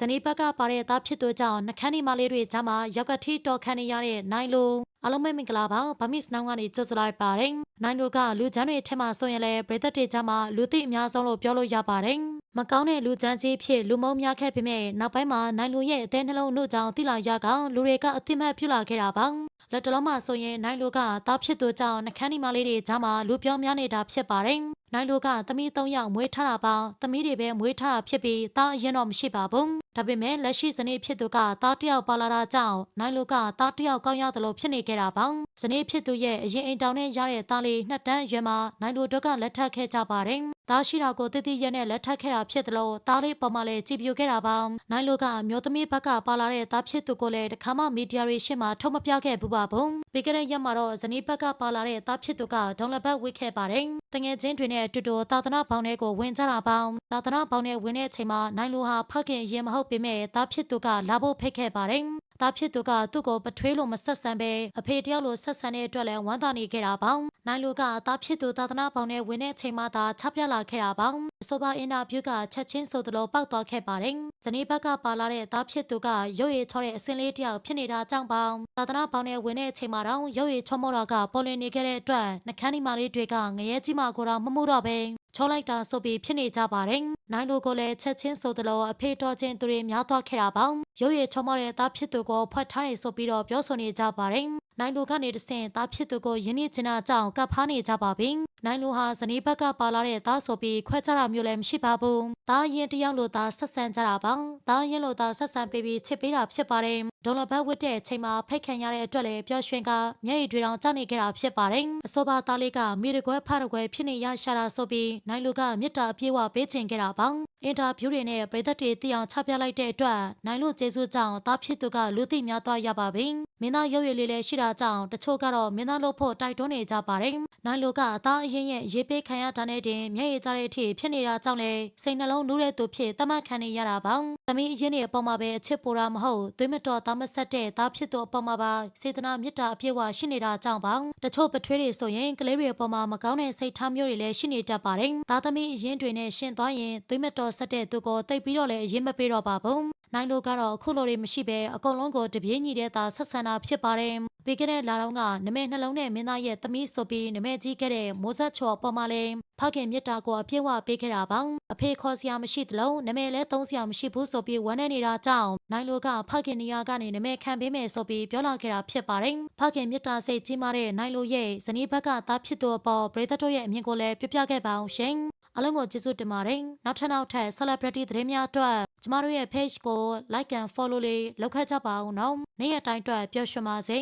ဇနီးဘက်ကပါတဲ့သားဖြစ်သူကြောင့်နှခမ်းဒီမလေးတွေကြားမှာရောက်ကတိတော်ခံနေရတဲ့နိုင်လိုအားလုံးပဲမင်္ဂလာပါဗမစ်နောင်ကနေကြိုဆိုလိုက်ပါတယ်နိုင်လိုကလူချမ်းတွေထဲမှာဆိုရင်လည်းပရိသတ်တွေကြားမှာလူသိအများဆုံးလို့ပြောလို့ရပါတယ်မကောင်းတဲ့လူချမ်းကြီးဖြစ်လူမုံများခဲ့ပေမဲ့နောက်ပိုင်းမှာနိုင်လိုရဲ့အသေးနှလုံးတို့ကြောင့်တိလာရကောင်လူတွေကအသိမဲ့ပြုလာခဲ့တာပါလက်တလုံးမှာဆိုရင်နိုင်လိုကသားဖြစ်သူကြောင့်နှခမ်းဒီမလေးတွေကြားမှာလူပြောများနေတာဖြစ်ပါတယ်နိုင်လိုကသမီး၃ယောက်မွေးထားတာပါသမီးတွေပဲမွေးထားတာဖြစ်ပြီးသားအရင်တော့မရှိပါဘူး ဒါပေမဲ့လက်ရှိဇနီးဖြစ်သူကသားတစ်ယောက်ပါလာတာကြောင့်နိုင်လိုကသားတစ်ယောက်ကောင်းရတယ်လို့ဖြစ်နေခဲ့တာပါဇနီးဖြစ်သူရဲ့အရင်အိမ်တောင်နဲ့ရတဲ့သားလေးနှစ်တန်းအရွယ်မှာနိုင်လိုတို့ကလက်ထပ်ခဲ့ကြပါတယ်သားရှိတာကိုတည်တည်ရဲနဲ့လက်ထပ်ခဲ့တာဖြစ်တယ်လို့သားလေးပေါ်မှာလည်းကြည်ပြိုခဲ့တာပါနိုင်လိုကအမျိုးသမီးဘက်ကပါလာတဲ့သားဖြစ်သူကိုလည်းတခါမှမီဒီယာတွေရှေ့မှာထုတ်မပြခဲ့ဘူးပါဘူးပြီးခဲ့တဲ့ရက်မှာတော့ဇနီးဘက်ကပါလာတဲ့သားဖြစ်သူကဒေါန်လက်ဘတ်ဝစ်ခဲ့ပါတယ်တငယ်ချင်းတွေနဲ့အတူတူသာသနာပေါင်းတွေကိုဝင်ကြတာပေါင်းသာသနာပေါင်းနဲ့ဝင်တဲ့အချိန်မှာနိုင်လိုဟာဖခင်ရင်မဟုတ်ပေမဲ့သားဖြစ်သူကလာဖို့ဖိတ်ခဲ့ပါတယ်သားဖြစ်သူကသူ့ကိုပထွေးလို့မဆက်ဆံပဲအဖေတယောက်လိုဆက်ဆံတဲ့အတွက်လည်းဝမ်းသာနေခဲ့တာပေါ့နိုင်လူကသားဖြစ်သူသာသနာပေါင်းနဲ့ဝင်တဲ့အချိန်မှသာချပြလာခဲ့တာပေါ့အဆိုပါအင်တာဗျူးကချက်ချင်းဆိုသလိုပောက်သွားခဲ့ပါတယ်ဇနီးဘက်ကပါလာတဲ့သားဖြစ်သူကရုပ်ရည်ချောတဲ့အစင်းလေးတယောက်ဖြစ်နေတာကြောင့်ပေါ့သာသနာပေါင်းနဲ့ဝင်တဲ့အချိန်မှာတော့ရုပ်ရည်ချောမောတာကပေါ်လွင်နေခဲ့တဲ့အတွက်နှကန်းဒီမာလေးတွေကငရဲကြီးမကိုတော့မမှုတော့ပဲ ချောလိုက်တာဆိုပြီးဖြစ်နေကြပါတယ်။နိုင်လိုကိုလည်းချက်ချင်းဆိုသလိုအဖေတော်ချင်းသူတွေများသွားခဲ့တာပေါ့။ရုပ်ရည်ချောမောတဲ့သားဖြစ်သူကိုဖွက်ထားနေဆိုပြီးတော့ပြောဆိုနေကြပါတယ်။ နိုင်လိုကနေတဆင့်သားဖြစ်သူကိုယင်းနှကျင်နာကြောင့်ကပ်ဖားနေကြပါပြီ။နိုင်လိုဟာဇနီးဘက်ကပါလာတဲ့သားဆိုပြီးခွဲခြားတာမျိုးလည်းမရှိပါဘူး။သားရင်တယောက်လိုသားဆက်ဆံကြတာပေါ့။သားရင်လိုသားဆက်ဆံပေးပြီးချစ်ပေးတာဖြစ်ပါတယ်။ဒေါ်လာဘတ်ဝတ်တဲ့အချိန်မှာဖိတ်ခံရတဲ့အတွက်လည်းပျော်ရွှင်ကမျက်ရည်တွေတောင်ကြောက်နေခဲ့တာဖြစ်ပါတယ်။အစောပါသားလေးကမိရကွဲဖရကွဲဖြစ်နေရရှာတာဆိုပြီးနိုင်လိုကမြစ်တာအပြေးဝပေးချင်ခဲ့တာပေါ့။ အင်တာဗျူးတွေနဲ့ပြည်သက်တွေသိအောင်ချပြလိုက်တဲ့အတွက်နိုင်လို့ကျေးဇူးကြောင့်သားဖြစ်သူကလူသိများသွားရပါပြီ။မင်းသားရုပ်ရည်လေးလည်းရှိတာကြောင့်တချို့ကတော့မင်းသားလို့ဖို့တိုက်တွန်းနေကြပါတယ်။နိုင်လိုကအသားအရင်ရဲ့ရေးပေးခံရတာနဲ့တင်မျက်ရည်ကျတဲ့အထိဖြစ်နေတာကြောင့်လည်းစိတ်နှလုံးနူးတဲ့သူဖြစ်တမတ်ခံနေရတာပေါ့။ သမီးအရင်ရဲ့အပေါ်မှာပဲအချစ်ပိုတာမဟုတ်သွေးမတော်သားမဆက်တဲ့သားဖြစ်သူအပေါ်မှာပါစေတနာမေတ္တာအပြည့်အဝရှိနေတာကြောင့်ပေါ့။တချို့ပထွေးတွေဆိုရင်ကလေးတွေအပေါ်မှာမကောင်းတဲ့စိတ်ထားမျိုးတွေလည်းရှိနေတတ်ပါတယ်။သားသမီးအရင်တွေနဲ့ရှင်သွားရင်သွေးမတော်ဆက်တဲ့သူကိုတိတ်ပြီးတော့လည်းအရင်မပေးတော့ပါဘူး။ နိုင်လိုကတော့အခုလိုတွေမရှိပဲအကုန်လုံးကိုတပြေးညီတဲ့သားဆက်ဆံတာဖြစ်ပါတယ်။ပြီးခဲ့တဲ့လာတော့ကနမဲနှလုံးနဲ့မင်းသားရဲ့သမီးဆိုပြီးနမဲကြီးခဲ့တဲ့မိုးဆက်ချော်ပေါ်မှာလဲဖခင်မြတ်တာကိုအပြည့်ဝပေးခဲ့တာပါအဖေခေါ်စရာမရှိသလိုနမဲလဲသုံးစရာမရှိဘူးဆိုပြီးဝမ်းနေနေတာကြောင့်နိုင်လိုကဖခင်နေရာကနေနမဲခံပေးမယ်ဆိုပြီးပြောလာခဲ့တာဖြစ်ပါတယ်ဖခင်မြတ်တာစိတ်ကြီးမားတဲ့နိုင်လိုရဲ့ဇနီးဘက်ကသားဖြစ်သူအပေါ်ပရိသတ်တို့ရဲ့အမြင်ကိုလည်းပြပြခဲ့ပါအောင်ရှင်အလုံးကိုကျေးဇူးတင်ပါတယ်နောက်ထပ်နောက်ထပ် celebrity သတင်းများအတွက် ကျမတို့ရဲ့ page ကို like and follow လေးလုပ်ခဲ့ကြပါဦးနော်နေ့ရက်တိုင်းအတွက်ပျော်ရွှင်ပါစေ